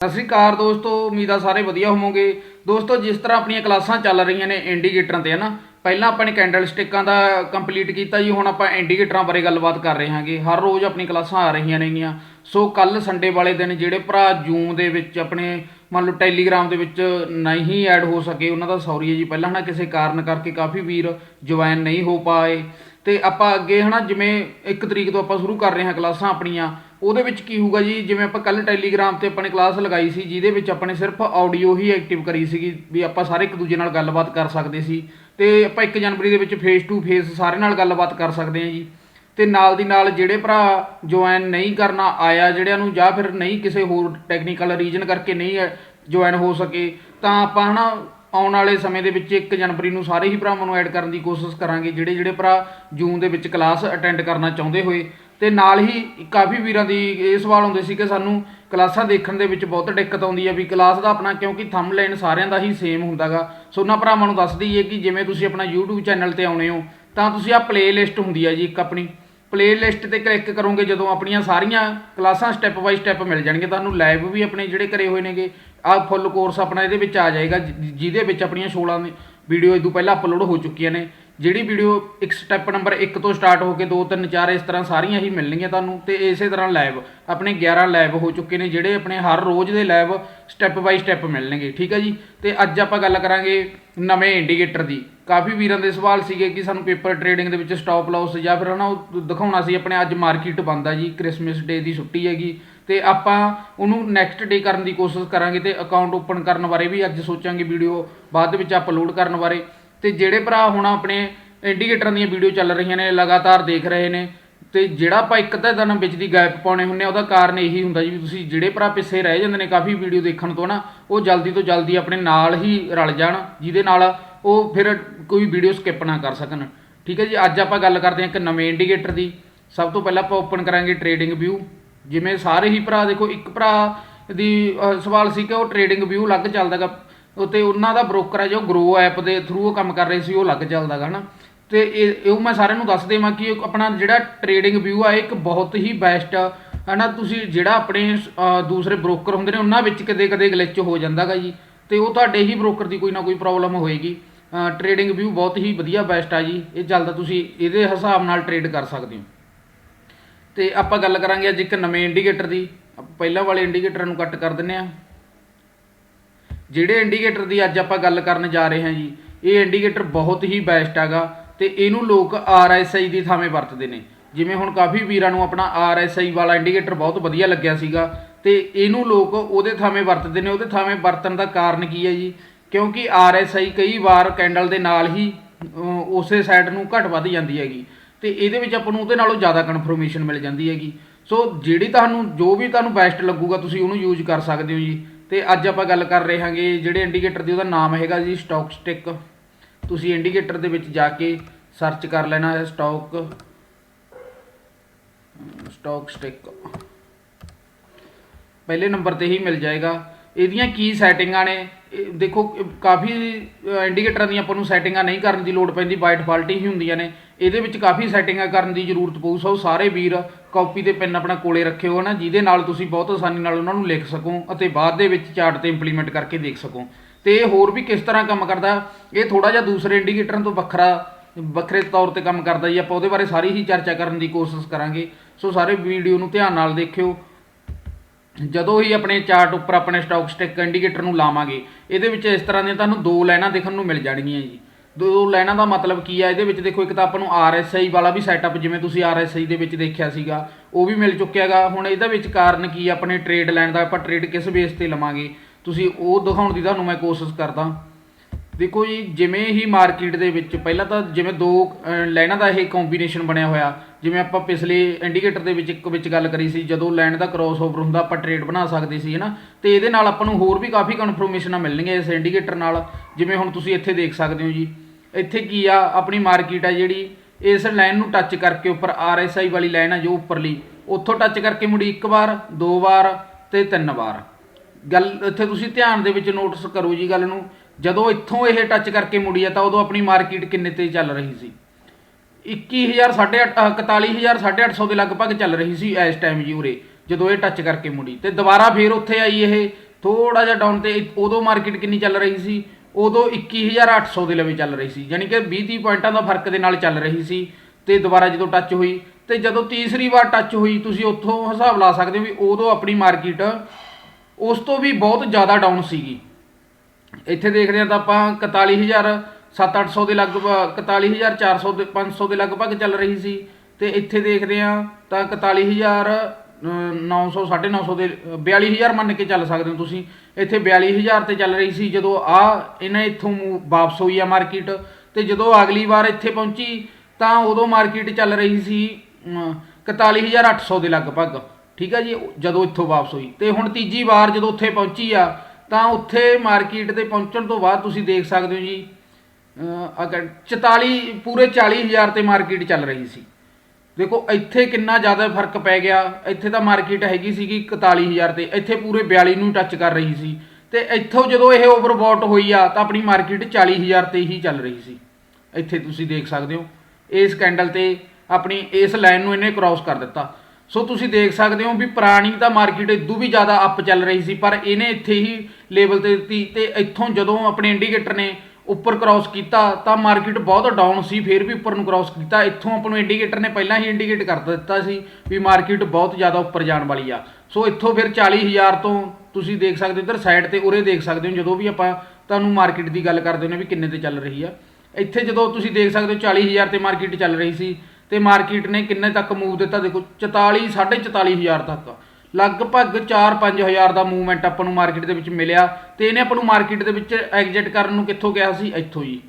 ਸਤਿ ਸ਼੍ਰੀ ਅਕਾਲ ਦੋਸਤੋ, ਉਮੀਦ ਆ ਸਾਰੇ ਵਧੀਆ ਹੋਵੋਗੇ। ਦੋਸਤੋ, ਜਿਸ ਤਰ੍ਹਾਂ ਆਪਣੀਆਂ ਕਲਾਸਾਂ ਚੱਲ ਰਹੀਆਂ ਨੇ ਇੰਡੀਕੇਟਰਾਂ ਤੇ, ਹਨਾ? ਪਹਿਲਾਂ ਆਪਾਂ ਨੇ ਕੈਂਡਲ ਸਟਿੱਕਾਂ ਦਾ ਕੰਪਲੀਟ ਕੀਤਾ ਜੀ, ਹੁਣ ਆਪਾਂ ਇੰਡੀਕੇਟਰਾਂ ਬਾਰੇ ਗੱਲਬਾਤ ਕਰ ਰਹੇ ਹਾਂਗੇ। ਹਰ ਰੋਜ਼ ਆਪਣੀ ਕਲਾਸਾਂ ਆ ਰਹੀਆਂ ਨੇਗੀਆਂ। ਸੋ ਕੱਲ ਸੰਡੇ ਵਾਲੇ ਦਿਨ ਜਿਹੜੇ ਭਰਾ ਜੂਮ ਦੇ ਵਿੱਚ ਆਪਣੇ, ਮੰਨ ਲਓ ਟੈਲੀਗ੍ਰਾਮ ਦੇ ਵਿੱਚ ਨਹੀਂ ਐਡ ਹੋ ਸਕੇ, ਉਹਨਾਂ ਦਾ ਸੌਰੀ ਹੈ ਜੀ। ਪਹਿਲਾਂ, ਹਨਾ, ਕਿਸੇ ਕਾਰਨ ਕਰਕੇ ਕਾਫੀ ਵੀਰ ਜੁਆਇਨ ਨਹੀਂ ਹੋ ਪਾਏ। ਤੇ ਆਪਾਂ ਅੱਗੇ, ਹਨਾ, ਜਿਵੇਂ 1 ਤਰੀਕ ਤੋਂ ਆਪਾਂ ਸ਼ੁਰੂ ਕਰ ਰਹੇ ਹਾਂ ਕਲਾਸਾਂ ਆਪਣੀਆਂ ਉਹਦੇ ਵਿੱਚ ਕੀ ਹੋਊਗਾ ਜੀ, ਜਿਵੇਂ ਆਪਾਂ ਕੱਲ ਟੈਲੀਗ੍ਰਾਮ ਤੇ ਆਪਾਂ ਨੇ ਕਲਾਸ ਲਗਾਈ ਸੀ, ਜਿਹਦੇ ਵਿੱਚ ਆਪਾਂ ਨੇ ਸਿਰਫ ਆਡੀਓ ਹੀ ਐਕਟਿਵ ਕਰੀ ਸੀਗੀ, ਵੀ ਆਪਾਂ ਸਾਰੇ ਇੱਕ ਦੂਜੇ ਨਾਲ ਗੱਲਬਾਤ ਕਰ ਸਕਦੇ ਸੀ। ਤੇ ਆਪਾਂ 1 ਜਨਵਰੀ ਦੇ ਵਿੱਚ ਫੇਸ ਟੂ ਫੇਸ ਸਾਰੇ ਨਾਲ ਗੱਲਬਾਤ ਕਰ ਸਕਦੇ ਹਾਂ ਜੀ। ਤੇ ਨਾਲ ਦੀ ਨਾਲ ਜਿਹੜੇ ਭਰਾ ਜੁਆਇਨ ਨਹੀਂ ਕਰਨਾ ਆਇਆ, ਜਿਹੜਿਆਂ ਨੂੰ ਜਾਂ ਫਿਰ ਨਹੀਂ ਕਿਸੇ ਹੋਰ ਟੈਕਨੀਕਲ ਰੀਜਨ ਕਰਕੇ ਨਹੀਂ ਜੁਆਇਨ ਹੋ ਸਕੇ, ਤਾਂ ਆਪਾਂ ਹਨਾ ਆਉਣ ਵਾਲੇ ਸਮੇਂ ਦੇ ਵਿੱਚ 1 ਜਨਵਰੀ ਨੂੰ ਸਾਰੇ ਹੀ ਭਰਾਵਾਂ ਨੂੰ ਐਡ ਕਰਨ ਦੀ ਕੋਸ਼ਿਸ਼ ਕਰਾਂਗੇ ਜਿਹੜੇ ਜਿਹੜੇ ਭਰਾ ਜੂਨ ਦੇ ਵਿੱਚ ਕਲਾਸ ਅਟੈਂਡ ਕਰਨਾ ਚਾਹੁੰਦੇ ਹੋਏ। ਤੇ ਨਾਲ ਹੀ ਕਾਫੀ ਵੀਰਾਂ ਦੀ ਇਹ ਸਵਾਲ ਹੁੰਦੇ ਸੀ ਕਿ ਸਾਨੂੰ ਕਲਾਸਾਂ ਦੇਖਣ ਦੇ ਵਿੱਚ ਬਹੁਤ ਦਿੱਕਤ ਆਉਂਦੀ ਹੈ ਵੀ ਕਲਾਸ ਦਾ ਆਪਣਾ ਕਿਉਂਕਿ ਥੰਬਨੇਲ ਸਾਰਿਆਂ ਦਾ ਹੀ ਸੇਮ ਹੁੰਦਾਗਾ। ਸੋ ਉਹਨਾਂ ਭਰਾਵਾਂ ਨੂੰ ਦੱਸ ਦਈਏ ਕਿ ਜਿਵੇਂ ਤੁਸੀਂ ਆਪਣਾ YouTube ਚੈਨਲ ਤੇ ਆਉਣੇ ਹੋ, ਤਾਂ ਤੁਸੀਂ ਆ ਪਲੇਲਿਸਟ ਹੁੰਦੀ ਹੈ ਜੀ ਇੱਕ ਆਪਣੀ। ਪਲੇਲਿਸਟ ਤੇ ਕਲਿੱਕ ਕਰੋਗੇ ਜਦੋਂ ਆਪਣੀਆਂ ਸਾਰੀਆਂ ਕਲਾਸਾਂ ਸਟੈਪ ਬਾਈ ਸਟੈਪ ਮਿਲ ਜਾਣਗੇ ਤੁਹਾਨੂੰ ਲਾਈਵ ਵੀ ਆਪਣੇ ਜਿਹੜੇ ਕਰੇ ਹੋਏ ਨੇਗੇ ਆ ਫੁੱਲ ਕੋਰਸ ਆਪਣਾ ਇਹਦੇ ਵਿੱਚ ਆ ਜਾਏਗਾ ਜਿਹਦੇ ਵਿੱਚ ਆਪਣੀਆਂ 16 ਵੀਡੀਓ ਇਹ ਪਹਿਲਾਂ ਅਪਲੋਡ ਹੋ ਚੁੱਕੀਆਂ ਨੇ। ਜਿਹੜੀ ਵੀਡੀਓ ਇੱਕ ਸਟੈਪ ਨੰਬਰ 1 ਤੋਂ ਸਟਾਰਟ ਹੋ ਕੇ 2 3 4 ਇਸ ਤਰ੍ਹਾਂ ਸਾਰੀਆਂ ਹੀ ਮਿਲਣਗੀਆਂ ਤੁਹਾਨੂੰ ਤੇ ਇਸੇ ਤਰ੍ਹਾਂ ਲਾਈਵ ਆਪਣੇ 11 ਲਾਈਵ ਹੋ ਚੁੱਕੇ ਨੇ ਜਿਹੜੇ ਆਪਣੇ ਹਰ ਰੋਜ਼ ਦੇ ਲਾਈਵ ਸਟੈਪ ਬਾਈ ਸਟੈਪ ਮਿਲਣਗੇ, ਠੀਕ ਹੈ ਜੀ? ਤੇ ਅੱਜ ਆਪਾਂ ਗੱਲ ਕਰਾਂਗੇ ਨਵੇਂ ਇੰਡੀਕੇਟਰ ਦੀ। ਕਾਫੀ ਵੀਰਾਂ ਦੇ ਸਵਾਲ ਸੀਗੇ ਕਿ ਸਾਨੂੰ ਪੇਪਰ ਟ੍ਰੇਡਿੰਗ ਦੇ ਵਿੱਚ ਸਟਾਪ ਲਾਸ ਜਾਂ ਫਿਰ ਹਨਾ ਉਹ ਦਿਖਾਉਣਾ ਸੀ, ਆਪਣੇ ਅੱਜ ਮਾਰਕੀਟ ਬੰਦ ਆ ਜੀ ਕ੍ਰਿਸਮਸ ਡੇ ਦੀ ਛੁੱਟੀ ਹੈਗੀ। ਤੇ ਆਪਾਂ ਉਹਨੂੰ ਨੈਕਸਟ ਡੇ ਕਰਨ ਦੀ ਕੋਸ਼ਿਸ਼ ਕਰਾਂਗੇ ਤੇ ਅਕਾਊਂਟ ਓਪਨ ਕਰਨ ਬਾਰੇ ਵੀ ਅੱਜ ਸੋਚਾਂਗੇ ਵੀਡੀਓ ਬਾਅਦ ਵਿੱਚ ਅਪਲੋਡ ਕਰਨ ਬਾਰੇ। ਤੇ ਜਿਹੜੇ ਭਰਾ ਹੁਣ ਆਪਣੇ ਇੰਡੀਕੇਟਰਾਂ ਦੀਆਂ ਵੀਡੀਓ ਚੱਲ ਰਹੀਆਂ ਨੇ, ਲਗਾਤਾਰ ਦੇਖ ਰਹੇ ਨੇ, ਤੇ ਜਿਹੜਾ ਆਪਾਂ ਇੱਕ ਤਾਂ ਦਿਨ ਵਿੱਚ ਦੀ ਗੈਪ ਪਾਉਣੇ ਹੁੰਨੇ ਆ, ਉਹਦਾ ਕਾਰਨ ਇਹੀ ਹੁੰਦਾ ਜੀ ਵੀ ਤੁਸੀਂ ਜਿਹੜੇ ਭਰਾ ਪਿੱਛੇ ਰਹਿ ਜਾਂਦੇ ਨੇ ਕਾਫੀ ਵੀਡੀਓ ਦੇਖਣ ਤੋਂ ਨਾ, ਉਹ ਜਲਦੀ ਤੋਂ ਜਲਦੀ ਆਪਣੇ ਨਾਲ ਹੀ ਰਲ ਜਾਣ, ਜਿਹਦੇ ਨਾਲ ਉਹ ਫਿਰ ਕੋਈ ਵੀਡੀਓ ਸਕਿਪ ਨਾ ਕਰ ਸਕਣ। ਠੀਕ ਹੈ ਜੀ, ਅੱਜ ਆਪਾਂ ਗੱਲ ਕਰਦੇ ਹਾਂ ਇੱਕ ਨਵੇਂ ਇੰਡੀਕੇਟਰ ਦੀ। ਸਭ ਤੋਂ ਪਹਿਲਾਂ ਆਪਾਂ ਓਪਨ ਕਰਾਂਗੇ ਟ੍ਰੇਡਿੰਗ ਵਿਊ। ਜਿਵੇਂ ਸਾਰੇ ਹੀ ਭਰਾ, ਦੇਖੋ ਇੱਕ ਭਰਾ ਦੀ ਸਵਾਲ ਸੀ ਕਿ ਉਹ ਟ੍ਰੇਡਿੰਗ ਵਿਊ ਅਲੱਗ ਚੱਲਦਾਗਾ ਉਤੇ ਉਹਨਾਂ ਦਾ ਬ੍ਰੋਕਰ ਹੈ ਜੋ ਗਰੋ ਐਪ ਦੇ ਥਰੂ ਉਹ ਕੰਮ ਕਰ ਰਹੇ ਸੀ, ਉਹ ਅਲੱਗ ਚੱਲਦਾਗਾ ਹਨਾ ਤੇ ਇਹ ਉਹ ਮੈਂ ਸਾਰਿਆਂ ਨੂੰ ਦੱਸ ਦੇਵਾਂ ਕਿ ਆਪਣਾ ਜਿਹੜਾ ਟ੍ਰੇਡਿੰਗ ਵਿਊ ਆ ਇੱਕ ਬਹੁਤ ਹੀ ਬੈਸਟ ਹਨਾ, ਤੁਸੀਂ ਜਿਹੜਾ ਆਪਣੇ ਦੂਸਰੇ ਬ੍ਰੋਕਰ ਹੁੰਦੇ ਨੇ, ਉਹਨਾਂ ਵਿੱਚ ਕਦੇ ਕਦੇ ਗਲਿਚ ਹੋ ਜਾਂਦਾਗਾ ਜੀ। ਤੇ ਉਹ ਤੁਹਾਡੇ ਹੀ ਬ੍ਰੋਕਰ ਦੀ ਕੋਈ ਨਾ ਕੋਈ ਪ੍ਰੋਬਲਮ ਹੋਏਗੀ। ਟ੍ਰੇਡਿੰਗ ਵਿਊ ਬਹੁਤ ਹੀ ਵਧੀਆ ਬੈਸਟ ਆ ਜੀ। ਇਹ ਚੱਲਦਾ ਤੁਸੀਂ ਇਹਦੇ ਹਿਸਾਬ ਨਾਲ ਟ੍ਰੇਡ ਕਰ ਸਕਦੇ ਹੋ। ਤੇ ਆਪਾਂ ਗੱਲ ਕਰਾਂਗੇ ਅੱਜ ਇੱਕ ਨਵੇਂ ਇੰਡੀਕੇਟਰ ਦੀ। ਪਹਿਲਾਂ ਵਾਲੇ ਇੰਡੀਕੇਟਰ ਨੂੰ ਕੱਟ ਕਰ ਦਿੰਨੇ ਆ ਜਿਹੜੇ ਇੰਡੀਕੇਟਰ ਦੀ ਅੱਜ ਆਪਾਂ ਗੱਲ ਕਰਨ ਜਾ ਰਹੇ ਹਾਂ ਜੀ, ਇਹ ਇੰਡੀਕੇਟਰ ਬਹੁਤ ਹੀ ਬੈਸਟ ਹੈਗਾ ਤੇ ਇਹਨੂੰ ਲੋਕ RSI ਦੀ ਥਾਵੇਂ ਵਰਤਦੇ ਨੇ। ਜਿਵੇਂ ਹੁਣ ਕਾਫੀ ਵੀਰਾਂ ਨੂੰ ਆਪਣਾ RSI ਵਾਲਾ ਇੰਡੀਕੇਟਰ ਬਹੁਤ ਵਧੀਆ ਲੱਗਿਆ ਸੀਗਾ ਤੇ ਇਹਨੂੰ ਲੋਕ ਉਹਦੇ ਥਾਵੇਂ ਵਰਤਦੇ ਨੇ। ਉਹਦੇ ਥਾਵੇਂ ਵਰਤਣ ਦਾ ਕਾਰਨ ਕੀ ਹੈ ਜੀ? ਕਿਉਂਕਿ RSI ਕਈ ਵਾਰ ਕੈਂਡਲ ਦੇ ਨਾਲ ਹੀ ਉਸੇ ਸਾਈਡ ਨੂੰ ਘਟ ਵੱਧ ਜਾਂਦੀ ਹੈਗੀ ਤੇ ਇਹਦੇ ਵਿੱਚ ਆਪਾਂ ਨੂੰ ਉਹਦੇ ਨਾਲੋਂ ਜ਼ਿਆਦਾ ਕਨਫਰਮੇਸ਼ਨ ਮਿਲ ਜਾਂਦੀ ਹੈਗੀ। ਸੋ ਜਿਹੜੀ ਤੁਹਾਨੂੰ, ਜੋ ਵੀ ਤੁਹਾਨੂੰ ਬੈਸਟ ਲੱਗੂਗਾ, ਤੁਸੀਂ ਉਹਨੂੰ ਯੂਜ਼ ਕਰ ਸਕਦੇ ਹੋ ਜੀ। ਤੇ ਅੱਜ ਆਪਾਂ ਗੱਲ ਕਰ ਰਹੇ ਹਾਂਗੇ ਜਿਹੜੇ ਇੰਡੀਕੇਟਰ ਦੀ ਉਹਦਾ ਨਾਮ ਹੈਗਾ ਜੀ ਸਟਾਕ ਸਟਿਕ ਤੁਸੀਂ ਇੰਡੀਕੇਟਰ ਦੇ ਵਿੱਚ ਜਾ ਕੇ ਸਰਚ ਕਰ ਲੈਣਾ ਹੈ ਸਟਾਕ ਸਟਾਕ ਸਟਿਕ ਪਹਿਲੇ ਨੰਬਰ ਤੇ ਹੀ ਮਿਲ ਜਾਏਗਾ। ਇਹਦੀਆਂ ਕੀ ਸੈਟਿੰਗਾਂ ਨੇ? ਇਹ ਦੇਖੋ, ਕਾਫੀ ਇੰਡੀਕੇਟਰਾਂ ਦੀਆਂ ਆਪਾਂ ਨੂੰ ਸੈਟਿੰਗਾਂ ਨਹੀਂ ਕਰਨ ਦੀ ਲੋੜ ਪੈਂਦੀ ਬਾਈ ਡਿਫਾਲਟ ਹੀ ਹੁੰਦੀਆਂ ਨੇ। ਇਹਦੇ ਵਿੱਚ ਕਾਫੀ ਸੈਟਿੰਗਾਂ ਕਰਨ ਦੀ ਜ਼ਰੂਰਤ ਪਊ, ਸੋ ਸਾਰੇ ਵੀਰ ਕਾਪੀ ਤੇ ਪੈਨ ਆਪਣਾ ਕੋਲੇ ਰੱਖਿਓ ਨਾ ਜਿਹਦੇ ਨਾਲ ਤੁਸੀਂ ਬਹੁਤ ਆਸਾਨੀ ਨਾਲ ਉਹਨਾਂ ਨੂੰ ਲਿਖ ਸਕੋ ਅਤੇ ਬਾਅਦ ਦੇ ਵਿੱਚ ਚਾਰਟ ਤੇ ਇੰਪਲੀਮੈਂਟ ਕਰਕੇ ਦੇਖ ਸਕੋ। ਤੇ ਇਹ ਹੋਰ ਵੀ ਕਿਸ ਤਰ੍ਹਾਂ ਕੰਮ ਕਰਦਾ, ਇਹ ਥੋੜਾ ਜਿਹਾ ਦੂਸਰੇ ਇੰਡੀਕੇਟਰਾਂ ਤੋਂ ਵੱਖਰਾ, ਵੱਖਰੇ ਤੌਰ ਤੇ ਕੰਮ ਕਰਦਾ ਜੀ। ਆਪਾਂ ਉਹਦੇ ਬਾਰੇ ਸਾਰੀ ਹੀ ਚਰਚਾ ਕਰਨ ਦੀ ਕੋਸ਼ਿਸ਼ ਕਰਾਂਗੇ। ਸੋ ਸਾਰੇ ਵੀਡੀਓ ਨੂੰ ਧਿਆਨ ਨਾਲ ਦੇਖਿਓ। ਜਦੋਂ ਹੀ ਆਪਣੇ ਚਾਰਟ ਉੱਪਰ ਆਪਣੇ ਸਟਾਕ ਸਟਿਕ ਇੰਡੀਕੇਟਰ ਨੂੰ ਲਾਵਾਂਗੇ, ਇਹਦੇ ਵਿੱਚ ਇਸ ਤਰ੍ਹਾਂ ਦੀਆਂ ਤੁਹਾਨੂੰ ਦੋ ਲਾਈਨਾਂ ਦੇਖਣ ਨੂੰ ਮਿਲ ਜਾਣਗੀਆਂ ਜੀ। ਦੋ ਲਾਈਨਾਂ ਦਾ ਮਤਲਬ ਕੀ ਆ? ਇਹਦੇ ਵਿੱਚ ਦੇਖੋ ਇੱਕ ਤਾਂ ਆਪਾਂ ਨੂੰ RSI ਵਾਲਾ ਵੀ ਸੈਟਅਪ ਜਿਵੇਂ ਤੁਸੀਂ RSI ਦੇ ਵਿੱਚ ਦੇਖਿਆ ਸੀਗਾ ਉਹ ਵੀ ਮਿਲ ਚੁੱਕਿਆਗਾ। ਹੁਣ ਇਹਦੇ ਵਿੱਚ ਕਾਰਨ ਕੀ ਆਪਣੇ ਟ੍ਰੇਡ ਲੈਣ ਦਾ ਆਪਾਂ ਟ੍ਰੇਡ ਕਿਸ ਬੇਸ ਤੇ ਲਵਾਂਗੇ? ਤੁਸੀਂ ਉਹ ਦਿਖਾਉਣ ਦੀ ਤੁਹਾਨੂੰ ਮੈਂ ਕੋਸ਼ਿਸ਼ ਕਰਦਾ। ਦੇਖੋ ਜੀ ਜਿਵੇਂ ਹੀ ਮਾਰਕੀਟ ਦੇ ਵਿੱਚ ਪਹਿਲਾਂ ਤਾਂ ਜਿਵੇਂ ਦੋ ਅਹ, ਲਾਈਨਾਂ ਦਾ ਇਹ ਕੰਬੀਨੇਸ਼ਨ ਬਣਿਆ ਹੋਇਆ। ਜਿਵੇਂ ਆਪਾਂ ਪਿਛਲੇ ਇੰਡੀਕੇਟਰ ਦੇ ਵਿੱਚ ਇੱਕ ਵਿੱਚ ਗੱਲ ਕਰੀ ਸੀ ਜਦੋਂ ਲਾਈਨ ਦਾ ਕ੍ਰਾਸਓਵਰ ਹੁੰਦਾ ਆਪਾਂ ਟ੍ਰੇਡ ਬਣਾ ਸਕਦੇ ਸੀ ਹੈਨਾ? ਤੇ ਇਹਦੇ ਨਾਲ ਆਪਾਂ ਨੂੰ ਹੋਰ ਵੀ ਕਾਫੀ ਕਨਫਰਮੇਸ਼ਨਾਂ ਮਿਲਣਗੀਆਂ ਇਸ ਇੰਡੀਕੇਟਰ ਨਾਲ। ਜਿਵੇਂ ਹੁਣ ਤੁਸੀਂ ਇੱਥੇ ਦੇਖ ਸਕਦੇ ਹੋ ਜੀ ਇੱਥੇ ਕੀ ਆ? ਆਪਣੀ ਮਾਰਕੀਟ ਆ ਜਿਹੜੀ। ਇਸ ਲਾਈਨ ਨੂੰ ਟੱਚ ਕਰਕੇ ਉੱਪਰ RSI ਵਾਲੀ ਲਾਈਨ ਆ ਜੋ ਉੱਪਰਲੀ। ਉੱਥੋਂ ਟੱਚ ਕਰਕੇ ਮੁੜੀ ਇੱਕ ਵਾਰ, ਦੋ ਵਾਰ ਤੇ ਤਿੰਨ ਵਾਰ। ਗੱਲ ਇੱਥੇ ਤੁਸੀਂ ਧਿਆਨ ਦੇ ਵਿੱਚ ਨੋਟਿਸ ਕਰੋ ਜੀ ਗੱਲ ਨੂੰ। ਜਦੋਂ ਇੱਥੋਂ ਇਹ ਟੱਚ ਕਰਕੇ ਮੁੜੀ ਆ ਤਾਂ ਉਦੋਂ ਆਪਣੀ ਮਾਰਕੀਟ ਕਿੰਨੇ ਤੇ ਚੱਲ ਰਹੀ ਸੀ? 21000 41000 850 ਦੇ ਲਗਭਗ ਚੱਲ ਰਹੀ ਸੀ ਇਸ ਟਾਈਮ ਜੀ ਉਰੇ, ਜਦੋਂ ਇਹ ਟੱਚ ਕਰਕੇ ਮੁੜੀ। ਤੇ ਦੁਬਾਰਾ ਫੇਰ ਉੱਥੇ ਆਈ ਇਹ। ਥੋੜਾ ਜਿਹਾ ਡਾਊਨ ਤੇ ਉਦੋਂ ਮਾਰਕੀਟ ਕਿੰਨੀ ਚੱਲ ਰਹੀ ਸੀ? ਉਦੋਂ 21800 ਦੇ ਲਵੇ ਚੱਲ ਰਹੀ ਸੀ। ਯਾਨੀ ਕਿ 20 30 ਪੁਆਇੰਟਾਂ ਦਾ ਫ਼ਰਕ ਦੇ ਨਾਲ ਚੱਲ ਰਹੀ ਸੀ ਤੇ ਦੁਬਾਰਾ ਜਦੋਂ ਟੱਚ ਹੋਈ ਤੇ ਜਦੋਂ ਤੀਸਰੀ ਵਾਰ ਟੱਚ ਹੋਈ, ਤੁਸੀਂ ਉੱਥੋਂ ਹਿਸਾਬ ਲਾ ਸਕਦੇ ਹੋ ਵੀ ਉਦੋਂ ਆਪਣੀ ਮਾਰਕੀਟ ਉਸ ਤੋਂ ਵੀ ਬਹੁਤ ਜ਼ਿਆਦਾ ਡਾਊਨ ਸੀਗੀ। ਇੱਥੇ ਦੇਖਦੇ ਹਾਂ ਤਾਂ ਆਪਾਂ 41000 7-800 ਦੇ ਲਗਭਗ 41400 ਦੇ 500 ਦੇ ਲਗਭਗ ਚੱਲ ਰਹੀ ਸੀ। ਤੇ ਇੱਥੇ ਦੇਖਦੇ ਹਾਂ ਤਾਂ 41000 900 950 ਦੇ ਅ, 42000 ਮੰਨ ਕੇ ਚੱਲ ਸਕਦੇ ਹੋ ਤੁਸੀਂ। ਇੱਥੇ 42000 ਤੇ ਚੱਲ ਰਹੀ ਸੀ ਜਦੋਂ ਆ ਇਹਨਾਂ ਇੱਥੋਂ ਵਾਪਸ ਹੋਈ ਆ ਮਾਰਕੀਟ ਤੇ ਜਦੋਂ ਅਗਲੀ ਵਾਰ ਇੱਥੇ ਪਹੁੰਚੀ ਤਾਂ ਉਦੋਂ ਮਾਰਕੀਟ ਚੱਲ ਰਹੀ ਸੀ ਅਮ, 41800 ਦੇ ਲਗਭਗ। ਠੀਕ ਆ ਜੀ? ਜਦੋਂ ਇੱਥੋਂ ਵਾਪਸ ਹੋਈ। ਤੇ ਹੁਣ ਤੀਜੀ ਵਾਰ ਜਦੋਂ ਉੱਥੇ ਪਹੁੰਚੀ ਆ ਤਾਂ ਉੱਥੇ ਮਾਰਕੀਟ ਤੇ ਪਹੁੰਚਣ ਤੋਂ ਬਾਅਦ ਤੁਸੀਂ ਦੇਖ ਸਕਦੇ ਹੋ ਜੀ ਅਗਰ 44 ਪੂਰੇ 40000 ਤੇ ਮਾਰਕੀਟ ਚੱਲ ਰਹੀ ਸੀ। ਦੇਖੋ, ਇੱਥੇ ਕਿੰਨਾ ਜ਼ਿਆਦਾ ਫ਼ਰਕ ਪੈ ਗਿਆ। ਇੱਥੇ ਤਾਂ ਮਾਰਕੀਟ ਹੈਗੀ ਸੀਗੀ 41000 ਤੇ। ਇੱਥੇ ਪੂਰੇ 42 ਨੂੰ ਟੱਚ ਕਰ ਰਹੀ ਸੀ। ਤੇ ਇੱਥੋਂ ਜਦੋਂ ਇਹ ਓਵਰਬੌਟ ਹੋਈ ਆ, ਤਾਂ ਆਪਣੀ ਮਾਰਕੀਟ 40000 ਤੇ ਹੀ ਚੱਲ ਰਹੀ ਸੀ। ਇੱਥੇ ਤੁਸੀਂ ਦੇਖ ਸਕਦੇ ਹੋ, ਇਸ ਕੈਂਡਲ ਤੇ ਆਪਣੀ ਇਸ ਲਾਈਨ ਨੂੰ ਇਹਨੇ ਕ੍ਰਾਸ ਕਰ ਦਿੱਤਾ। ਸੋ ਤੁਸੀਂ ਦੇਖ ਸਕਦੇ ਹੋ ਵੀ ਪੁਰਾਣੀ ਤਾਂ ਮਾਰਕੀਟ ਇਦੋਂ ਵੀ ਜ਼ਿਆਦਾ ਅਪ ਚੱਲ ਰਹੀ ਸੀ, ਪਰ ਇਹਨੇ ਇੱਥੇ ਹੀ ਲੈਵਲ ਤੇ ਦਿੱਤੀ। ਤੇ ਇੱਥੋਂ ਜਦੋਂ ਆਪਣੇ ਇੰਡੀਕੇਟਰ ਨੇ ਉੱਪਰ ਕ੍ਰਾਸ ਕੀਤਾ, ਤਾਂ ਮਾਰਕੀਟ ਬਹੁਤ ਡਾਊਨ ਸੀ, ਫਿਰ ਵੀ ਉੱਪਰ ਨੂੰ ਕ੍ਰਾਸ ਕੀਤਾ। ਇੱਥੋਂ ਆਪਾਂ ਨੂੰ ਇੰਡੀਕੇਟਰ ਨੇ ਪਹਿਲਾਂ ਹੀ ਇੰਡੀਕੇਟ ਕਰ ਦਿੱਤਾ ਸੀ ਵੀ ਮਾਰਕੀਟ ਬਹੁਤ ਜ਼ਿਆਦਾ ਉੱਪਰ ਜਾਣ ਵਾਲੀ ਆ। ਸੋ ਇੱਥੋਂ ਫਿਰ 40000 ਤੋਂ ਤੁਸੀਂ ਦੇਖ ਸਕਦੇ ਹੋ, ਇੱਧਰ ਸਾਈਡ ਤੇ ਉਰੇ ਦੇਖ ਸਕਦੇ ਹੋ, ਜਦੋਂ ਵੀ ਆਪਾਂ ਤੁਹਾਨੂੰ ਮਾਰਕੀਟ ਦੀ ਗੱਲ ਕਰਦੇ ਹੁੰਦੇ ਵੀ ਕਿੰਨੇ ਤੇ ਚੱਲ ਰਹੀ ਆ। ਇੱਥੇ ਜਦੋਂ ਤੁਸੀਂ ਦੇਖ ਸਕਦੇ ਹੋ 40000 ਤੇ ਮਾਰਕੀਟ ਚੱਲ ਰਹੀ ਸੀ, ਤੇ ਮਾਰਕੀਟ ਨੇ ਕਿੰਨੇ ਤੱਕ ਮੂਵ ਦਿੱਤਾ? ਦੇਖੋ 44 44500 ਤੱਕ। ਲਗਭਗ 4-5000 ਦਾ ਮੂਵਮੈਂਟ ਆਪਾਂ ਨੂੰ ਮਾਰਕੀਟ ਦੇ ਵਿੱਚ ਮਿਲਿਆ ਤੇ ਇਹਨੇ ਆਪਾਂ ਨੂੰ ਮਾਰਕੀਟ ਦੇ ਵਿੱਚ ਐਗਜ਼ਿਟ ਕਰਨ ਨੂੰ ਕਿੱਥੋਂ ਕਿਹਾ ਸੀ? ਇੱਥੋਂ ਹੀ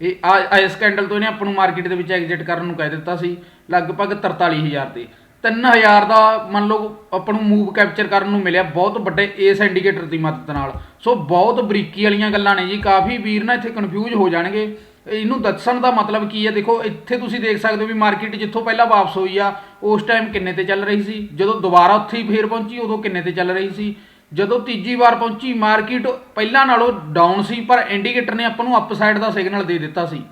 ਇਹ ਆ ਆ ਇਸ ਕੈਂਡਲ ਤੋਂ ਇਹਨੇ ਆਪਾਂ ਨੂੰ ਮਾਰਕੀਟ ਦੇ ਵਿੱਚ ਐਗਜ਼ਿਟ ਕਰਨ ਨੂੰ ਕਹਿ ਦਿੱਤਾ ਸੀ, ਲਗਭਗ 43000 ਤੇ। 3000 ਦਾ ਮੰਨ ਲਓ ਆਪਾਂ ਨੂੰ ਮੂਵ ਕੈਪਚਰ ਕਰਨ ਨੂੰ ਮਿਲਿਆ, ਬਹੁਤ ਵੱਡੇ ਇਸ ਇੰਡੀਕੇਟਰ ਦੀ ਮਦਦ ਨਾਲ। ਸੋ ਬਹੁਤ ਬਰੀਕੀ ਵਾਲੀਆਂ ਗੱਲਾਂ ਨੇ ਜੀ। ਕਾਫੀ ਵੀਰ ਨਾ ਇੱਥੇ ਕਨਫਿਊਜ਼ ਹੋ ਜਾਣਗੇ। ਇਹਨੂੰ ਦੱਸਣ ਦਾ ਮਤਲਬ ਕੀ ਹੈ? ਦੇਖੋ, ਇੱਥੇ ਤੁਸੀਂ ਦੇਖ ਸਕਦੇ ਹੋ ਵੀ ਮਾਰਕੀਟ ਜਿੱਥੋਂ ਪਹਿਲਾਂ ਵਾਪਸ ਹੋਈ ਆ, ਉਸ ਟਾਈਮ ਕਿੰਨੇ ਤੇ ਚੱਲ ਰਹੀ ਸੀ? ਜਦੋਂ ਦੁਬਾਰਾ ਉੱਥੇ ਹੀ ਫੇਰ ਪਹੁੰਚੀ, ਉਦੋਂ ਕਿੰਨੇ ਤੇ ਚੱਲ ਰਹੀ ਸੀ? ਜਦੋਂ ਤੀਜੀ ਵਾਰ ਪਹੁੰਚੀ, ਮਾਰਕੀਟ ਪਹਿਲਾਂ ਨਾਲੋਂ ਡਾਊਨ ਸੀ, ਪਰ ਇੰਡੀਕੇਟਰ ਨੇ ਆਪਾਂ ਨੂੰ ਅਪਸਾਈਡ ਦਾ ਸਿਗਨਲ ਦੇ ਦਿੱਤਾ ਸੀ।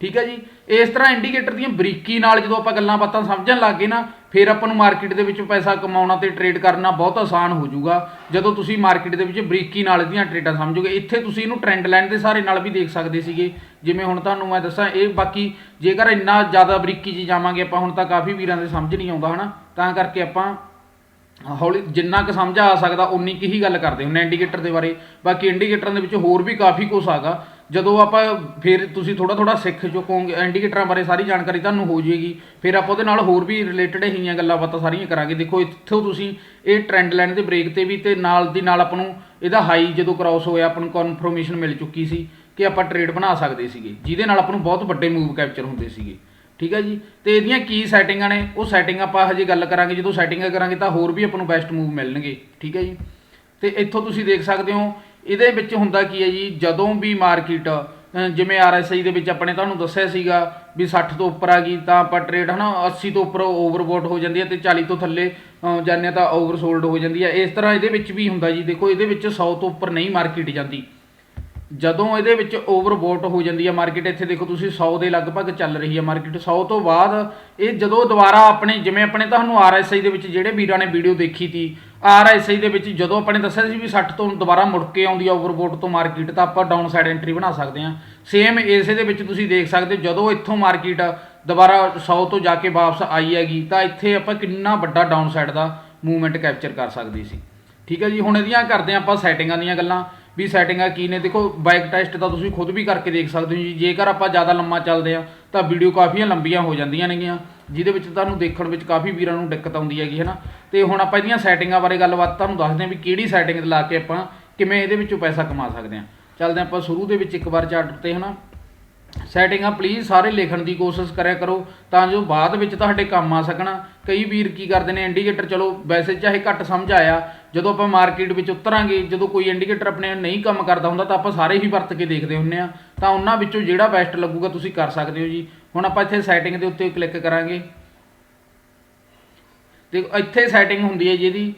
ਠੀਕ ਹੈ ਜੀ? ਇਸ ਤਰ੍ਹਾਂ ਇੰਡੀਕੇਟਰ ਦੀਆਂ ਬਰੀਕੀ ਨਾਲ ਜਦੋਂ ਆਪਾਂ ਗੱਲਾਂ ਬਾਤਾਂ ਸਮਝਣ ਲੱਗ ਗਏ ਨਾ ਫਿਰ ਆਪਾਂ ਨੂੰ ਮਾਰਕੀਟ ਦੇ ਵਿੱਚ ਪੈਸਾ ਕਮਾਉਣਾ ਤੇ ਟ੍ਰੇਡ ਕਰਨਾ ਬਹੁਤ ਆਸਾਨ ਹੋ ਜਾਊਗਾ। ਜਦੋਂ ਤੁਸੀਂ ਮਾਰਕੀਟ ਦੇ ਵਿੱਚ ਬਰੀਕੀ ਨਾਲ ਇਹਦੀਆਂ ਟ੍ਰੇਡਾਂ ਸਮਝੋਗੇ, ਇੱਥੇ ਤੁਸੀਂ ਇਹਨੂੰ ਟ੍ਰੈਂਡ ਲਾਈਨ ਦੇ ਸਾਰੇ ਨਾਲ ਵੀ ਦੇਖ ਸਕਦੇ ਸੀਗੇ। ਜਿਵੇਂ ਹੁਣ ਤੁਹਾਨੂੰ ਮੈਂ ਦੱਸਾਂ, ਇਹ ਬਾਕੀ ਜੇਕਰ ਇੰਨਾ ਜ਼ਿਆਦਾ ਬਰੀਕੀ 'ਚ ਜਾਵਾਂਗੇ, ਆਪਾਂ ਹੁਣ ਤਾਂ ਕਾਫੀ ਵੀਰਾਂ ਦੇ ਸਮਝ ਨਹੀਂ ਆਉਂਦਾ, ਹਨਾ? ਤਾਂ ਕਰਕੇ ਆਪਾਂ ਹੌਲੀ ਜਿੰਨਾ ਕੁ ਸਮਝ ਆ ਸਕਦਾ ਉਨੀ ਕੁ ਹੀ ਗੱਲ ਕਰਦੇ ਹੁੰਦੇ ਇੰਡੀਕੇਟਰ ਦੇ ਬਾਰੇ। ਬਾਕੀ ਇੰਡੀਕੇਟਰਾਂ ਦੇ ਵਿੱਚ ਹੋਰ ਵੀ ਕਾਫੀ ਕੁਝ ਆਗਾ ਜਦੋਂ ਆਪਾਂ ਫਿਰ ਤੁਸੀਂ ਥੋੜਾ ਥੋੜਾ ਸਿੱਖ ਚੁੱਕੋਗੇ, ਇੰਡੀਕੇਟਰਾਂ ਬਾਰੇ ਸਾਰੀ ਜਾਣਕਾਰੀ ਤੁਹਾਨੂੰ ਹੋ ਜਾਏਗੀ। ਫਿਰ ਆਪਾਂ ਉਹਦੇ ਨਾਲ ਹੋਰ ਵੀ ਰਿਲੇਟਡ ਹੀਆਂ ਗੱਲਾਂ ਬਾਤਾਂ ਸਾਰੀਆਂ ਕਰਾਂਗੇ। ਦੇਖੋ, ਇੱਥੋਂ ਤੁਸੀਂ ਇਹ ਟ੍ਰੈਂਡ ਲਾਈਨ ਦੇ ਬ੍ਰੇਕ ਤੇ ਵੀ ਤੇ ਨਾਲ ਦੀ ਨਾਲ ਆਪਾਂ ਨੂੰ ਇਹਦਾ ਹਾਈ ਜਦੋਂ ਕ੍ਰਾਸ ਹੋਇਆ, ਆਪਾਂ ਨੂੰ ਕਨਫਰਮੇਸ਼ਨ ਮਿਲ ਚੁੱਕੀ ਸੀ ਕਿ ਆਪਾਂ ਟ੍ਰੇਡ ਬਣਾ ਸਕਦੇ ਸੀਗੇ। ਜਿਹਦੇ ਨਾਲ ਆਪਾਂ ਨੂੰ ਬਹੁਤ ਵੱਡੇ ਮੂਵ ਕੈਪਚਰ ਹੁੰਦੇ ਸੀਗੇ। ਠੀਕ ਹੈ ਜੀ? ਤੇ ਇਹਦੀਆਂ ਕੀ ਸੈਟਿੰਗਾਂ ਨੇ? ਉਹ ਸੈਟਿੰਗ ਆਪਾਂ ਹਜੇ ਗੱਲ ਕਰਾਂਗੇ। ਜਦੋਂ ਸੈਟਿੰਗਾਂ ਕਰਾਂਗੇ ਤਾਂ ਹੋਰ ਵੀ ਆਪਾਂ ਨੂੰ ਬੈਸਟ ਮੂਵ ਮਿਲਣਗੇ। ਠੀਕ ਹੈ ਜੀ? ਤੇ ਇੱਥੋਂ ਤੁਸੀਂ ਦੇਖ ਸਕਦੇ ਹੋ ਇਹਦੇ ਵਿੱਚ ਹੁੰਦਾ ਕੀ ਹੈ ਜੀ? ਜਦੋਂ ਵੀ ਮਾਰਕੀਟ ਜਿਵੇਂ ਆਰਐਸਆਈ ਦੇ ਵਿੱਚ ਆਪਣੇ ਤੁਹਾਨੂੰ ਦੱਸਿਆ ਸੀਗਾ ਵੀ 60 ਤੋਂ ਉੱਪਰ ਆ ਗਈ, ਤਾਂ ਆਪਾਂ ਟ੍ਰੇਡ ਹਨਾ 80 ਤੋਂ ਉੱਪਰ ਓਵਰਬੋਟ ਹੋ ਜਾਂਦੀ ਹੈ ਤੇ 40 ਤੋਂ ਥੱਲੇ ਜਾਂਦੇ ਹਾਂ ਤਾਂ ਓਵਰਸੋਲਡ ਹੋ ਜਾਂਦੀ ਹੈ। ਇਸ ਤਰ੍ਹਾਂ ਇਹਦੇ ਵਿੱਚ ਵੀ ਹੁੰਦਾ ਜੀ। ਦੇਖੋ, ਇਹਦੇ ਵਿੱਚ 100 ਤੋਂ ਉੱਪਰ ਨਹੀਂ ਮਾਰਕੀਟ ਜਾਂਦੀ। ਜਦੋਂ ਇਹਦੇ ਵਿੱਚ ਓਵਰਬੋਟ ਹੋ ਜਾਂਦੀ ਹੈ ਮਾਰਕੀਟ, ਇੱਥੇ ਦੇਖੋ ਤੁਸੀਂ 100 ਦੇ ਲਗਭਗ ਚੱਲ ਰਹੀ ਹੈ ਮਾਰਕੀਟ। 100 ਤੋਂ ਬਾਅਦ ਇਹ ਜਦੋਂ ਦੁਬਾਰਾ ਆਪਣੇ, ਜਿਵੇਂ ਆਪਣੇ ਤੁਹਾਨੂੰ ਆਰਐਸਆਈ ਦੇ ਵਿੱਚ ਜਿਹੜੇ ਵੀਰਾਂ ਨੇ ਵੀਡੀਓ ਦੇਖੀ ਤੀ ਆਰਐਸਆਈ ਦੇ ਵਿੱਚ ਜਦੋਂ ਆਪਾਂ ਨੇ ਦੱਸਿਆ ਸੀ ਵੀ 60 ਤੋਂ ਦੁਬਾਰਾ ਮੁੜ ਕੇ ਆਉਂਦੀ ਆ ਓਵਰਬੋਟ ਤੋਂ ਮਾਰਕੀਟ, ਤਾਂ ਆਪਾਂ ਡਾਊਨ ਸਾਈਡ ਐਂਟਰੀ ਬਣਾ ਸਕਦੇ ਹਾਂ। ਸੇਮ ਇਸੇ ਦੇ ਵਿੱਚ ਤੁਸੀਂ ਦੇਖ ਸਕਦੇ ਹੋ, ਜਦੋਂ ਇੱਥੋਂ ਮਾਰਕੀਟ ਦੁਬਾਰਾ 100 ਤੋਂ ਜਾ ਕੇ ਵਾਪਸ ਆਈ ਹੈਗੀ, ਤਾਂ ਇੱਥੇ ਆਪਾਂ ਕਿੰਨਾ ਵੱਡਾ ਡਾਊਨ ਸਾਈਡ ਦਾ ਮੂਵਮੈਂਟ ਕੈਪਚਰ ਕਰ ਸਕਦੀ ਸੀ। ਠੀਕ ਹੈ ਜੀ, ਹੁਣ ਇਹਦੀਆਂ ਕਰਦੇ ਹਾਂ ਆਪਾਂ ਸੈਟਿੰਗਾਂ ਦੀਆਂ ਗੱਲਾਂ, ਵੀ ਸੈਟਿੰਗਾਂ ਕੀ ਨੇ। ਦੇਖੋ ਬਾਈਕ ਟੈਸਟ ਤਾਂ ਤੁਸੀਂ ਖੁਦ ਵੀ ਕਰਕੇ ਦੇਖ ਸਕਦੇ ਹੋ ਜੀ। ਜੇਕਰ ਆਪਾਂ ਜ਼ਿਆਦਾ ਲੰਮਾ ਚੱਲਦੇ ਆ ਤਾਂ ਵੀਡੀਓ ਕਾਫੀਆਂ ਲੰਬੀਆਂ ਹੋ ਜਾਂਦੀਆਂ ਨੇਗੀਆਂ। ਜਿਹਦੇ ਵਿੱਚ ਤੁਹਾਨੂੰ ਦੇਖਣ ਵਿੱਚ ਕਾਫੀ ਵੀਰਾਂ ਨੂੰ ਦਿੱਕਤ ਆਉਂਦੀ ਹੈਗੀ ਹੈ ਨਾ ਤੇ ਹੁਣ ਆਪਾਂ ਇਹਦੀਆਂ ਸੈਟਿੰਗਾਂ ਬਾਰੇ ਗੱਲਬਾਤ ਤੁਹਾਨੂੰ ਦੱਸਦੇ ਹਾਂ ਵੀ ਕਿਹੜੀ ਸੈਟਿੰਗ ਲਾ ਕੇ ਆਪਾਂ ਕਿਵੇਂ ਇਹਦੇ ਵਿੱਚੋਂ ਪੈਸਾ ਕਮਾ ਸਕਦੇ ਹਾਂ। ਚੱਲਦੇ ਹਾਂ ਆਪਾਂ ਸ਼ੁਰੂ ਦੇ ਵਿੱਚ ਇੱਕ ਵਾਰ ਚਾਰਟ ਤੇ ਹਨਾ? ਸੈਟਿੰਗਾਂ ਪਲੀਜ਼ ਸਾਰੇ ਲਿਖਣ ਦੀ ਕੋਸ਼ਿਸ਼ ਕਰਿਆ ਕਰੋ ਤਾਂ ਜੋ ਬਾਅਦ ਵਿੱਚ ਤੁਹਾਡੇ ਕੰਮ ਆ ਸਕਣ। ਕਈ ਵੀਰ ਕੀ ਕਰਦੇ ਨੇ ਇੰਡੀਕੇਟਰ ਚਲੋ ਵੈਸੇ ਚਾਹੇ ਘੱਟ ਸਮਝ ਆਇਆ, ਜਦੋਂ ਆਪਾਂ ਮਾਰਕੀਟ ਵਿੱਚ ਉਤਰਾਂਗੇ, ਜਦੋਂ ਕੋਈ ਇੰਡੀਕੇਟਰ ਆਪਣੇ ਨਹੀਂ ਕੰਮ ਕਰਦਾ ਹੁੰਦਾ ਤਾਂ ਆਪਾਂ ਸਾਰੇ ਹੀ ਵਰਤ ਕੇ ਦੇਖਦੇ ਹੁੰਨੇ ਆ ਤਾਂ ਉਹਨਾਂ ਵਿੱਚੋਂ ਜਿਹੜਾ ਬੈਸਟ ਲੱਗੂਗਾ ਤੁਸੀਂ ਕਰ ਸਕਦੇ ਹੋ ਜੀ। ਹੁਣ ਆਪਾਂ ਇੱਥੇ ਸੈਟਿੰਗ ਦੇ ਉੱਤੇ ਕਲਿੱਕ ਕਰਾਂਗੇ। ਤੇ ਇੱਥੇ ਸੈਟਿੰਗ ਹੁੰਦੀ ਹੈ ਜਿਹਦੀ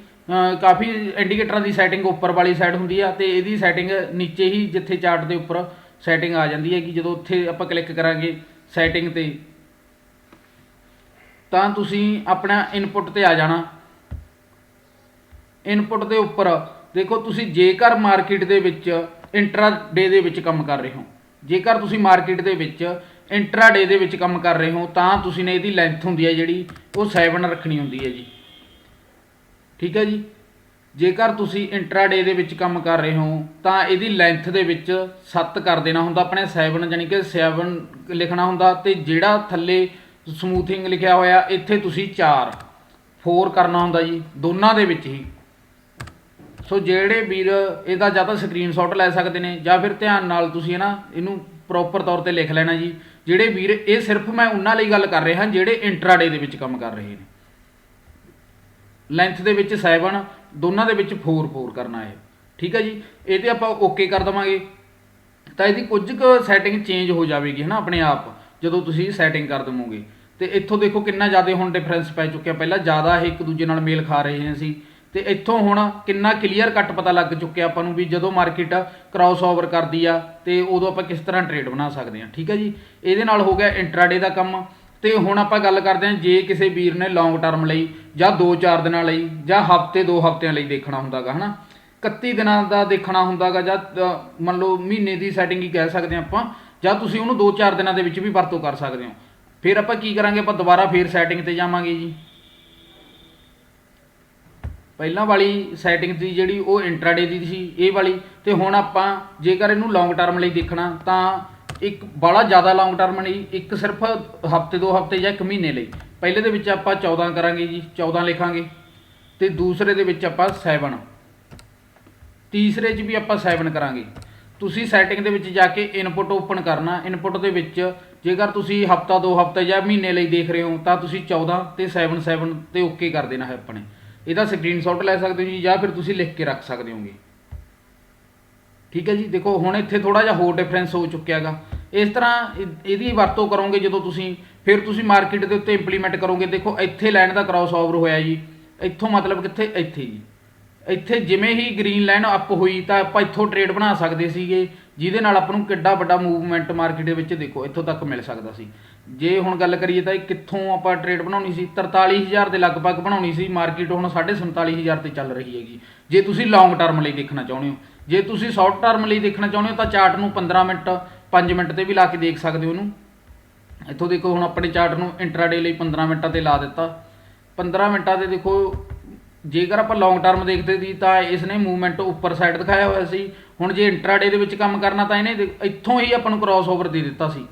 ਕਾਫੀ ਇੰਡੀਕੇਟਰਾਂ ਦੀ ਸੈਟਿੰਗ ਉੱਪਰ ਵਾਲੀ ਸਾਈਡ ਹੁੰਦੀ ਆ ਤੇ ਇਹਦੀ ਸੈਟਿੰਗ ਨੀਚੇ ਹੀ ਜਿੱਥੇ ਚਾਰਟ ਦੇ ਉੱਪਰ ਸੈਟਿੰਗ ਆ ਜਾਂਦੀ ਹੈ ਕਿ ਜਦੋਂ ਉੱਥੇ ਆਪਾਂ ਕਲਿੱਕ ਕਰਾਂਗੇ ਸੈਟਿੰਗ ਤੇ, ਤਾਂ ਤੁਸੀਂ ਆਪਣਾ ਇਨਪੁਟ ਤੇ ਆ ਜਾਣਾ। ਇਨਪੁਟ ਦੇ ਉੱਪਰ, ਦੇਖੋ, ਤੁਸੀਂ ਜੇਕਰ ਮਾਰਕੀਟ ਦੇ ਵਿੱਚ ਇੰਟਰਾਡੇ ਦੇ ਵਿੱਚ ਕੰਮ ਕਰ ਰਹੇ ਹੋ। ਜੇਕਰ ਤੁਸੀਂ ਮਾਰਕੀਟ ਦੇ ਵਿੱਚ ਇੰਟਰਾਡੇ ਦੇ ਵਿੱਚ ਕੰਮ ਕਰ ਰਹੇ ਹੋ, ਤਾਂ ਤੁਸੀਂ ਨੇ ਇਹਦੀ ਲੈਂਥ ਹੁੰਦੀ ਹੈ ਜਿਹੜੀ, ਉਹ 7 ਰੱਖਣੀ ਹੁੰਦੀ ਹੈ ਜੀ। ਠੀਕ ਹੈ ਜੀ? ਜੇਕਰ ਤੁਸੀਂ ਇੰਟਰਾਡੇ ਦੇ ਵਿੱਚ ਕੰਮ ਕਰ ਰਹੇ ਹੋ, ਤਾਂ ਇਹਦੀ ਲੈਂਥ ਦੇ ਵਿੱਚ 7 ਕਰ ਦੇਣਾ ਹੁੰਦਾ, ਆਪਣੇ 7 ਜਾਨੀ ਕਿ 7 ਲਿਖਣਾ ਹੁੰਦਾ, ਤੇ ਜਿਹੜਾ ਥੱਲੇ ਸਮੂਥਿੰਗ ਲਿਖਿਆ ਹੋਇਆ, ਇੱਥੇ ਤੁਸੀਂ 4 4 ਕਰਨਾ ਹੁੰਦਾ ਜੀ, ਦੋਨਾਂ ਦੇ ਵਿੱਚ ਹੀ। ਸੋ ਜਿਹੜੇ ਵੀਰ ਇਹਦਾ ਜਾਂ ਤਾਂ ਸਕਰੀਨਸ਼ਾਟ ਲੈ ਸਕਦੇ ਨੇ, ਜਾਂ ਫਿਰ ਧਿਆਨ ਨਾਲ ਤੁਸੀਂ ਹੈ ਨਾ, ਇਹਨੂੰ ਪ੍ਰੋਪਰ ਤੌਰ ਤੇ ਲਿਖ ਲੈਣਾ ਜੀ। ਜਿਹੜੇ ਵੀਰ, ਇਹ ਸਿਰਫ ਮੈਂ ਉਹਨਾਂ ਲਈ ਗੱਲ ਕਰ ਰਿਹਾ, ਜਿਹੜੇ ਇੰਟਰਾਡੇ ਦੇ ਵਿੱਚ ਕੰਮ ਕਰ ਰਹੇ ਨੇ। ਲੈਂਥ ਦੇ ਵਿੱਚ 7 ਦੋਨਾਂ ਦੇ ਵਿੱਚ 4 4 ਕਰਨਾ ਹੈ ਠੀਕ ਹੈ ਜੀ? ਇਹ ਤੇ ਆਪਾਂ ਓਕੇ ਕਰ ਦਵਾਂਗੇ। ਤਾਂ ਇਹਦੀ ਕੁਝ ਕੁ ਸੈਟਿੰਗ ਚੇਂਜ ਹੋ ਜਾਵੇਗੀ, ਹਨਾ, ਆਪਣੇ ਆਪ, ਜਦੋਂ ਤੁਸੀਂ ਸੈਟਿੰਗ ਕਰ ਦਵੋਗੇ। ਤੇ ਇੱਥੋਂ ਦੇਖੋ ਕਿੰਨਾ ਜ਼ਿਆਦਾ ਹੁਣ ਡਿਫਰੈਂਸ ਪੈ ਚੁੱਕਿਆ। ਪਹਿਲਾਂ ਜ਼ਿਆਦਾ ਇਹ ਇੱਕ ਦੂਜੇ ਨਾਲ ਮੇਲ ਖਾ ਰਹੇ ਸੀ। ਤੇ ਇੱਥੋਂ ਹੁਣ ਕਿੰਨਾ ਕਲੀਅਰ ਕੱਟ ਪਤਾ ਲੱਗ ਚੁੱਕਿਆ ਆਪਾਂ ਨੂੰ ਵੀ ਜਦੋਂ ਮਾਰਕੀਟ ਕ੍ਰਾਸ ਓਵਰ ਕਰਦੀ ਆ ਤੇ ਉਦੋਂ ਆਪਾਂ ਕਿਸ ਤਰ੍ਹਾਂ ਟ੍ਰੇਡ ਬਣਾ ਸਕਦੇ ਹਾਂ ਠੀਕ ਹੈ ਜੀ? ਇਹਦੇ ਨਾਲ ਹੋ ਗਿਆ ਇੰਟਰਾਡੇ ਦਾ ਕੰਮ ਤੇ ਹੁਣ ਆਪਾਂ ਗੱਲ ਕਰਦੇ ਹਾਂ ਜੇ ਕਿਸੇ ਵੀਰ ਨੇ ਲੌਂਗ ਟਰਮ ਲਈ ਜਾਂ 2-4 ਦਿਨਾਂ ਲਈ ਜਾਂ ਹਫ਼ਤੇ 2 ਹਫਤਿਆਂ ਲਈ ਦੇਖਣਾ ਹੁੰਦਾਗਾ, ਹਨਾ? 31 ਦਿਨਾਂ ਦਾ ਦੇਖਣਾ ਹੁੰਦਾਗਾ ਜਾਂ ਮੰਨ ਲਓ ਮਹੀਨੇ ਦੀ ਸੈਟਿੰਗ ਹੀ ਕਹਿ ਸਕਦੇ ਹਾਂ ਆਪਾਂ, ਜਾਂ ਤੁਸੀਂ ਉਹਨੂੰ 2-4 ਦਿਨਾਂ ਦੇ ਵਿੱਚ ਵੀ ਵਰਤੋਂ ਕਰ ਸਕਦੇ ਹੋ। ਫਿਰ ਆਪਾਂ ਕੀ ਕਰਾਂਗੇ, ਆਪਾਂ ਦੁਬਾਰਾ ਫੇਰ ਸੈਟਿੰਗ ਤੇ ਜਾਵਾਂਗੇ ਜੀ। ਪਹਿਲਾਂ ਵਾਲੀ ਸੈਟਿੰਗ ਸੀ ਜਿਹੜੀ ਉਹ ਇੰਟਰਾਡੇ ਦੀ ਸੀ, ਇਹ ਵਾਲੀ, ਤੇ ਹੁਣ ਆਪਾਂ ਜੇਕਰ ਇਹਨੂੰ ਲੌਂਗ ਟਰਮ ਲਈ ਦੇਖਣਾ, ਤਾਂ ਇੱਕ ਬੜਾ ਜ਼ਿਆਦਾ ਲੌਂਗ ਟਰਮ ਨਹੀਂ, ਇੱਕ ਸਿਰਫ ਹਫ਼ਤੇ, ਦੋ ਹਫ਼ਤੇ ਜਾਂ ਇੱਕ ਮਹੀਨੇ ਲਈ। ਪਹਿਲੇ ਦੇ ਵਿੱਚ ਆਪਾਂ 14 ਕਰਾਂਗੇ ਜੀ 14 ਲਿਖਾਂਗੇ। ਤੇ ਦੂਸਰੇ ਦੇ ਵਿੱਚ ਆਪਾਂ 7 ਤੀਸਰੇ 'ਚ ਵੀ ਆਪਾਂ 7 ਕਰਾਂਗੇ। ਤੁਸੀਂ ਸੈਟਿੰਗ ਦੇ ਵਿੱਚ ਜਾ ਕੇ ਇਨਪੁਟ ਓਪਨ ਕਰਨਾ। ਇਨਪੁਟ ਦੇ ਵਿੱਚ ਜੇਕਰ ਤੁਸੀਂ ਹਫਤਾ, ਦੋ ਹਫ਼ਤੇ ਜਾਂ ਮਹੀਨੇ ਲਈ ਦੇਖ ਰਹੇ ਹੋ, ਤਾਂ ਤੁਸੀਂ 14 ਤੇ 7 7 ਤੇ ਓਕੇ ਕਰ ਦੇਣਾ ਹੈ ਆਪਣੇ। ਇਹਦਾ ਸਕਰੀਨਸ਼ਾਟ ਲੈ ਸਕਦੇ ਹੋ ਜੀ, ਜਾਂ ਫਿਰ ਤੁਸੀਂ ਲਿਖ ਕੇ ਰੱਖ ਸਕਦੇ ਹੋਗੇ। ਠੀਕ ਹੈ ਜੀ, ਦੇਖੋ, ਹੁਣ ਇੱਥੇ ਥੋੜਾ ਜਿਹਾ ਹੋਰ ਡਿਫਰੈਂਸ ਹੋ ਚੁੱਕਿਆ ਹੈਗਾ। ਇਸ ਤਰ੍ਹਾਂ ਇਹਦੀ ਵਰਤੋਂ ਕਰੋਗੇ ਜਦੋਂ ਤੁਸੀਂ, ਫਿਰ ਤੁਸੀਂ ਮਾਰਕੀਟ ਦੇ ਉੱਤੇ ਇੰਪਲੀਮੈਂਟ ਕਰੋਗੇ। ਦੇਖੋ, ਇੱਥੇ ਲਾਈਨ ਦਾ ਕ੍ਰਾਸ ਓਵਰ ਹੋਇਆ ਜੀ। ਇੱਥੋਂ ਮਤਲਬ ਕਿੱਥੇ? ਇੱਥੇ ਜੀ। ਇੱਥੇ ਜਿਵੇਂ ਹੀ ਗ੍ਰੀਨ ਲਾਈਨ ਅਪ ਹੋਈ, ਤਾਂ ਆਪਾਂ ਇੱਥੋਂ ਟ੍ਰੇਡ ਬਣਾ ਸਕਦੇ ਸੀਗੇ। ਜਿਹਦੇ ਨਾਲ ਆਪਾਂ ਨੂੰ ਕਿੱਡਾ ਵੱਡਾ ਮੂਵਮੈਂਟ ਮਾਰਕੀਟ ਦੇ ਵਿੱਚ ਦੇਖੋ, ਇੱਥੋਂ ਤੱਕ ਮਿਲ ਸਕਦਾ ਸੀ। ਜੇ ਹੁਣ ਗੱਲ ਕਰੀਏ ਤਾਂ ਇਹ ਕਿੱਥੋਂ ਆਪਾਂ ਟ੍ਰੇਡ ਬਣਾਉਣੀ ਸੀ? 43000 ਦੇ ਲਗਭਗ ਬਣਾਉਣੀ ਸੀ। ਮਾਰਕੀਟ ਹੁਣ 47500 ਤੇ ਚੱਲ ਰਹੀ ਹੈਗੀ। ਜੇ ਤੁਸੀਂ ਲੌਂਗ ਟਰਮ ਲਈ ਦੇਖਣਾ ਚਾਹੁੰਦੇ ਹੋ। ਜੇ ਤੁਸੀਂ ਸ਼ਾਰਟ ਟਰਮ ਲਈ ਦੇਖਣਾ ਚਾਹੁੰਦੇ ਹੋ ਤਾਂ ਚਾਰਟ ਨੂੰ 15 ਮਿੰਟ 5 ਮਿੰਟ ਤੇ ਵੀ ਲਾ ਕੇ ਦੇਖ ਸਕਦੇ ਹੋ ਉਹਨੂੰ। ਇੱਥੋਂ ਦੇਖੋ, ਹੁਣ ਆਪਣੇ ਚਾਰਟ ਨੂੰ ਇੰਟਰਾਡੇ ਲਈ 15 ਮਿੰਟਾਂ ਤੇ ਲਾ ਦਿੱਤਾ। 15 ਮਿੰਟਾਂ ਤੇ ਦੇਖੋ, ਜੇਕਰ ਆਪਾਂ ਲੌਂਗ ਟਰਮ ਦੇਖਦੇ ਸੀ ਤਾਂ ਇਸ ਨੇ ਮੂਵਮੈਂਟ ਉੱਪਰ ਸਾਈਡ ਦਿਖਾਇਆ ਹੋਇਆ ਸੀ। ਹੁਣ ਜੇ ਇੰਟਰਾਡੇ ਦੇ ਵਿੱਚ ਕੰਮ ਕਰਨਾ ਤਾਂ ਇਹਨੇ ਦੇ- ਇੱਥੋਂ ਹੀ ਆਪਾਂ ਨੂੰ ਕ੍ਰਾਸ ਓਵਰ ਦੇ ਦਿੱਤਾ ਸੀ।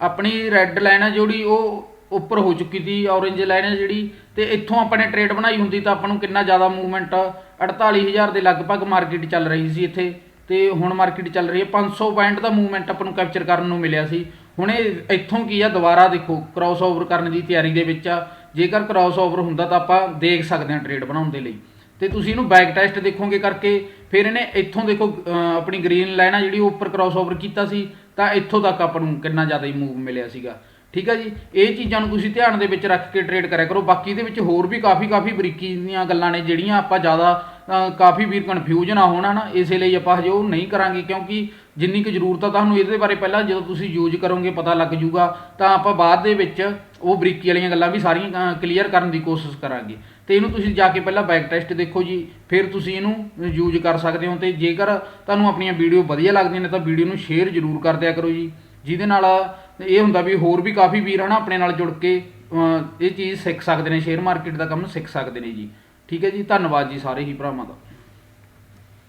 ਆਪਣੀ ਰੈੱਡ ਲਾਈਨ ਆ ਜਿਹੜੀ ਉਹ ਉੱਪਰ ਹੋ ਚੁੱਕੀ ਸੀ ਔਰੇਂਜ ਲਾਈਨ ਹੈ ਜਿਹੜੀ, ਤੇ ਇੱਥੋਂ ਆਪਾਂ ਨੇ ਟ੍ਰੇਡ ਬਣਾਈ ਹੁੰਦੀ ਤਾਂ ਆਪਾਂ ਨੂੰ ਕਿੰਨਾ ਜ਼ਿਆਦਾ ਮੂਵਮੈਂਟ 48000 ਦੇ ਲਗਭਗ ਮਾਰਕੀਟ ਚੱਲ ਰਹੀ ਸੀ ਇੱਥੇ, ਤੇ ਹੁਣ ਮਾਰਕੀਟ ਚੱਲ ਰਹੀ ਹੈ 500 ਪੁਆਇੰਟ ਦਾ ਮੂਵਮੈਂਟ ਆਪਾਂ ਨੂੰ ਕੈਪਚਰ ਕਰਨ ਨੂੰ ਮਿਲਿਆ ਸੀ। ਹੁਣ ਇਹ ਇੱਥੋਂ ਕੀ ਆ, ਦੁਬਾਰਾ ਦੇਖੋ ਕ੍ਰਾਸ ਓਵਰ ਕਰਨ ਦੀ ਤਿਆਰੀ ਦੇ ਵਿੱਚ ਆ। ਜੇਕਰ ਕ੍ਰਾਸ ਓਵਰ ਹੁੰਦਾ ਤਾਂ ਆਪਾਂ ਦੇਖ ਸਕਦੇ ਹਾਂ ਟ੍ਰੇਡ ਬਣਾਉਣ ਦੇ ਲਈ। ਤੇ ਤੁਸੀਂ ਇਹਨੂੰ ਬੈਕ ਟੈਸਟ ਦੇਖੋਗੇ ਕਰਕੇ, ਫਿਰ ਇਹਨੇ ਇੱਥੋਂ ਦੇਖੋ ਆਪਣੀ ਗ੍ਰੀਨ ਲਾਈਨ ਆ ਜਿਹੜੀ ਉਹ ਉੱਪਰ ਕ੍ਰਾਸ ਓਵਰ ਕੀਤਾ ਸੀ। ਤਾਂ ਇੱਥੋਂ ਤੱਕ ਆਪਾਂ ਨੂੰ ਕਿੰਨਾ ਜ਼ਿਆਦਾ ਹੀ ਮੂਵ ਮਿਲਿਆ ਸੀਗਾ। ਠੀਕ ਹੈ ਜੀ? ਇਹ ਚੀਜ਼ਾਂ ਨੂੰ ਤੁਸੀਂ ਧਿਆਨ ਦੇ ਵਿੱਚ ਰੱਖ ਕੇ ਟ੍ਰੇਡ ਕਰਿਆ ਕਰੋ। ਬਾਕੀ ਦੇ ਵਿੱਚ ਹੋਰ ਵੀ ਕਾਫੀ ਕਾਫੀ ਬਰੀਕੀ ਦੀਆਂ ਗੱਲਾਂ ਨੇ ਜਿਹੜੀਆਂ ਆਪਾਂ ਜ਼ਿਆਦਾ ਕਾਫੀ ਵੀਰ ਕਨਫਿਊਜ਼ ਨਾ ਹੋਣਾ ਨਾ ਇਸੇ ਲਈ ਆਪਾਂ ਹਜੇ ਉਹ ਨਹੀਂ ਕਰਾਂਗੇ ਕਿਉਂਕਿ ਜਿੰਨੀ ਕੁ ਜ਼ਰੂਰਤ ਆ ਤੁਹਾਨੂੰ ਇਹਦੇ ਬਾਰੇ ਪਹਿਲਾਂ ਜਦੋਂ ਤੁਸੀਂ ਯੂਜ਼ ਕਰੋਗੇ ਪਤਾ ਲੱਗ ਜੂਗਾ ਤਾਂ ਆਪਾਂ ਬਾਅਦ ਦੇ ਵਿੱਚ ਉਹ ਬਰੀਕੀ ਵਾਲੀਆਂ ਗੱਲਾਂ ਵੀ ਸਾਰੀਆਂ ਕਲੀਅਰ ਕਰਨ ਦੀ ਕੋਸ਼ਿਸ਼ ਕਰਾਂਗੇ। ਤੇ ਇਹਨੂੰ ਤੁਸੀਂ ਜਾ ਕੇ ਪਹਿਲਾਂ ਬੈਕ ਟੈਸਟ ਦੇਖੋ ਜੀ, ਫਿਰ ਤੁਸੀਂ ਇਹਨੂੰ ਯੂਜ਼ ਕਰ ਸਕਦੇ ਹੋ ਤੇ ਜੇਕਰ ਤੁਹਾਨੂੰ ਆਪਣੀਆਂ ਵੀਡੀਓ ਵਧੀਆ ਲੱਗਦੀਆਂ ਨੇ ਤਾਂ ਵੀਡੀਓ ਨੂੰ ਸ਼ੇਅਰ ਜ਼ਰੂਰ ਕਰ ਦਿਆ ਕਰੋ ਜੀ। ਜਿਹਦੇ ਨਾਲ ਇਹ ਹੁੰਦਾ ਵੀ ਹੋਰ ਵੀ ਕਾਫੀ ਵੀਰ ਹਨਾ ਆਪਣੇ ਨਾਲ ਜੁੜ ਕੇ ਇਹ ਚੀਜ਼ ਸਿੱਖ ਸਕਦੇ ਨੇ ਸ਼ੇਅਰ ਮਾਰਕੀਟ ਦਾ ਕੰਮ ਸਿੱਖ ਸਕਦੇ ਨੇ ਜੀ। ਠੀਕ ਹੈ ਜੀ, ਧੰਨਵਾਦ ਜੀ ਸਾਰੇ ਹੀ ਭਰਾਵਾਂ ਦਾ।